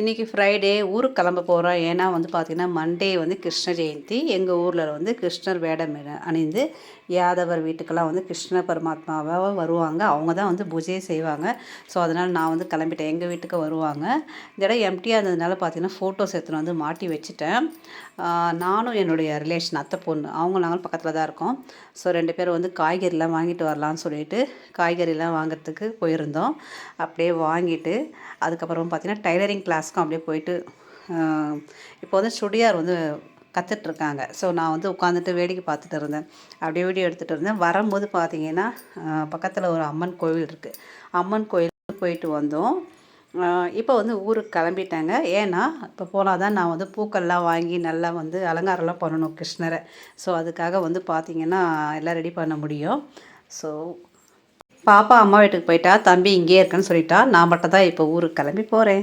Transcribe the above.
இன்றைக்கி ஃப்ரைடே ஊருக்கு கிளம்ப போகிறோம் ஏன்னா வந்து பார்த்திங்கன்னா மண்டே வந்து கிருஷ்ண ஜெயந்தி. எங்கள் ஊரில் வந்து கிருஷ்ணர் வேடம் அணிந்து யாதவர் வீட்டுக்கெல்லாம் வந்து கிருஷ்ண பரமாத்மாவாக வருவாங்க. அவங்க தான் வந்து பூஜையை செய்வாங்க. ஸோ அதனால் நான் வந்து கிளம்பிட்டேன். எங்கள் வீட்டுக்கு வருவாங்க. இந்த இடம் எம்டியாக இருந்ததுனால பார்த்தீங்கன்னா ஃபோட்டோஸ் எடுத்துன்னு வந்து மாட்டி வச்சுட்டேன். நானும் என்னுடைய ரிலேஷன் அத்தை பொண்ணு அவங்க நாங்களும் பக்கத்தில் தான் இருக்கோம். ஸோ ரெண்டு பேரும் வந்து காய்கறிலாம் வாங்கிட்டு வரலான்னு சொல்லிட்டு காய்கறிலாம் வாங்குறதுக்கு போயிருந்தோம். அப்படியே வாங்கிட்டு அதுக்கப்புறம் பார்த்தீங்கன்னா டைலரிங் கிளாஸ்க்கும் அப்படியே போயிட்டு இப்போ வந்து சுடியார் வந்து கற்றுட்ருக்காங்க ஸோ நான் வந்து உட்காந்துட்டு வேடிக்கை பார்த்துட்டு இருந்தேன். அப்படியே வீடியோ எடுத்துகிட்டு இருந்தேன். வரும்போது பார்த்தீங்கன்னா பக்கத்தில் ஒரு அம்மன் கோவில் இருக்குது அம்மன் கோயில் போயிட்டு வந்தோம். இப்போ வந்து ஊருக்கு கிளம்பிட்டாங்க. ஏன்னா இப்போ போனால் தான் நான் வந்து பூக்கள்லாம் வாங்கி நல்லா வந்து அலங்காரம்லாம் பண்ணணும் கிருஷ்ணரை. ஸோ அதுக்காக வந்து பார்த்தீங்கன்னா எல்லாம் ரெடி பண்ண முடியும். ஸோ பாப்பா அம்மா வீட்டுக்கு போயிட்டா தம்பி இங்கேயே இருக்கேன்னு சொல்லிட்டா. நான் மட்டும் தான் இப்போ ஊருக்கு கிளம்பி போகிறேன்